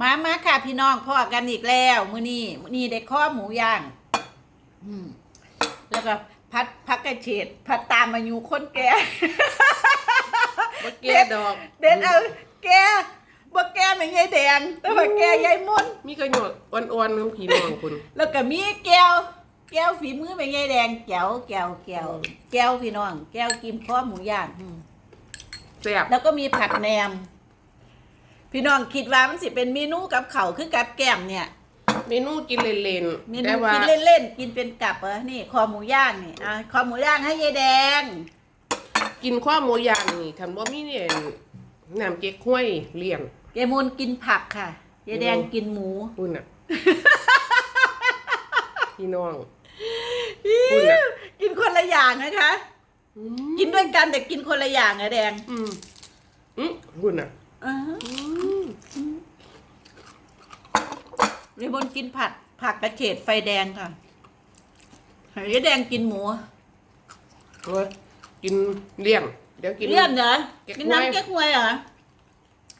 มามาค่ะพี่น้องพ่อกันอีกแล้วมื้อนี้มื้อนี้ได้ข้อหมูย่าง อืมแล้วก็พัดพักกระเฉดพัดตามมาอยู่คนแก่บ่เก็ดอกเด่นเอาแกบ่แกไม่ใช่แดงแต่ว่าแกยายมนต์มีกระหยดอ่อนๆของพี่น้องคุณแล้วก็มีแก้ว แก้วฝีมือไม่ใช่แดงแก้วแก้วแก้วแก้วพี่น้อง แก้วกินข้อหมูย่างอืมแซ่บแล้วก็มีผัดแหนม พี่น้องคิดว่ามันสิเป็นเมนูกับเขาวคือกับแกล้มเนี่ย เมนูกินเล่นเมๆนูแต่ว่ากินเล่นๆ กินเป็นกับเหรอนี่คอหมูย่างนี่อะคอหมูย่างให้ยายแดง กินข้าวหมูย่างนี่คันบ่มีเนี่ยน้ำเก๊กห้วยเลี้ยง ยายมูลกินผักค่ะ ยายแดงอืมกินหมูคุณน่ะ พี่น้องคุณน่ะ กินคนละอย่างนะคะอืมกินด้วยกันแต่กินคนละอย่างอะแดง อืมอืมคุณน่ะ อ่าฮะอืมยายมูลกินผัด ผักกระเฉดไฟแดงค่ะยายแดงกินหมูโอ้ยกินเลี้ยง เดี๋ยวกินเยี่ยมเหรอเก๊กฮวยกินน้ำเก๊กฮวยเหรอ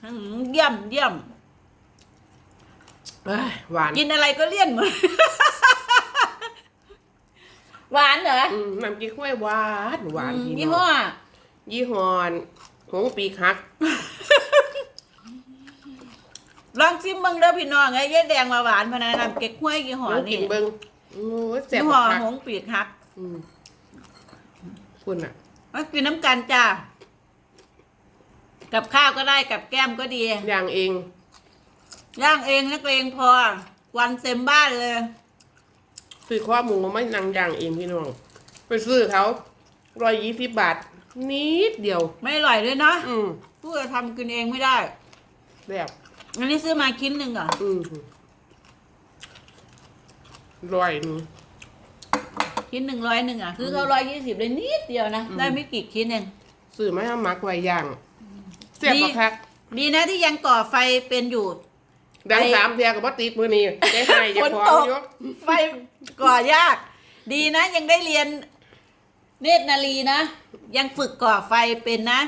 อืมเยี่ยมเยี่ยมเอ้ยหวาน กินอะไรก็เลี่ยนหมดหวานเหรออืมน้ำเก๊กห้วยหวานหวานอืมพี่ยี่น้ห้อองยี่ห้อหงปีกฮักลองชิ มเบิ่งเด้อพี่น้องไอ้ยายแดงมาหวานพะนะน้ำเก๊กฮวยยี่ห้อลองนี่กินเบิ่งโอ้ยแซ่ยี่บห้อคักหงปีกฮักอืมคุณน่ะมากินน้ำกันจ้ากับข้าวก็ได้กับแก้มก็ดีอย่างเองย่างเองนักเลงพอ วันเต็มบ้านเลยซื้อข้อหมูไม่นางอย่างเองพี่น้องไปซื้อเขาร้อยยี่สิบบาทนิดเดียว ไม่อร่อยด้วยเนาะอืมพูดจะทำกินเองไม่ได้แบบ อันนี้ซื้อมาชิ้นหนึ่งเหรออืมร้อยหนึง ชิ้นหนึ่งร้อยหนึ่งอะคือเขาร้อยยี่สิบเลยนิดเดียวนะ อืม ได้ไม่กี่ชิ้นเอง ซื้อมาให้มักไว้ย่างเสียบดีปะคักดีนะที่ยังก่อไฟเป็นอยู่ ดังไอ้ สามเทียกับบ่ติดมือนี้ได้ให้จะฝนขอตกยกไฟก่อยาก ดีนะยังได้เรียนเนตรนารีนะ ยังฝึกก่อไฟเป็นนะ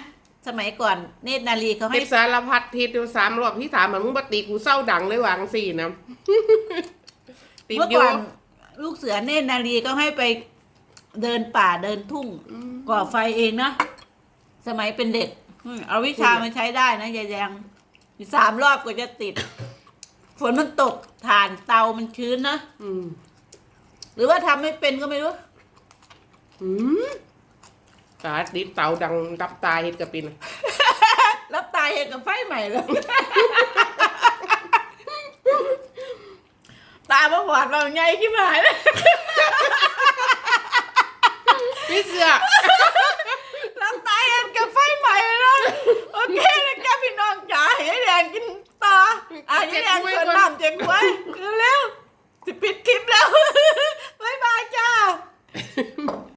สมัยก่อนเนตรนารีเขาให้ติดสารพัดทิศอยู่สามรอบที่สามเหมือนมึงบ่ติดกูเศร้าดังเลยวางสี่นะติดเมื่อเยก่ออะนลูกเสือเนตรนารีก็ให้ไปเดินป่าเดินทุ่งก่อไฟเองนะสมัยเป็นเด็กอืมเอาวิชามาใช้ได้นะยายแดงอยู่สามรอบก็จะติด ฝนมันตกถ่านเตามันชื้นนะอืมหรือว่าทำไม่เป็นก็ไม่รู้อืม ตาติดเตาดังรับตาเฮ็ดกระปินรับตายเองกับไฟใหม่เลยตาบ่บอดเราไงที่หายเลยพี่เสือรับตายเองกับไฟใหม่เลยนะโอเคนะแกพี่น้องจ๋าให้แดงกินต่ออะให้แดงชวนน้ำเจ๊งไว้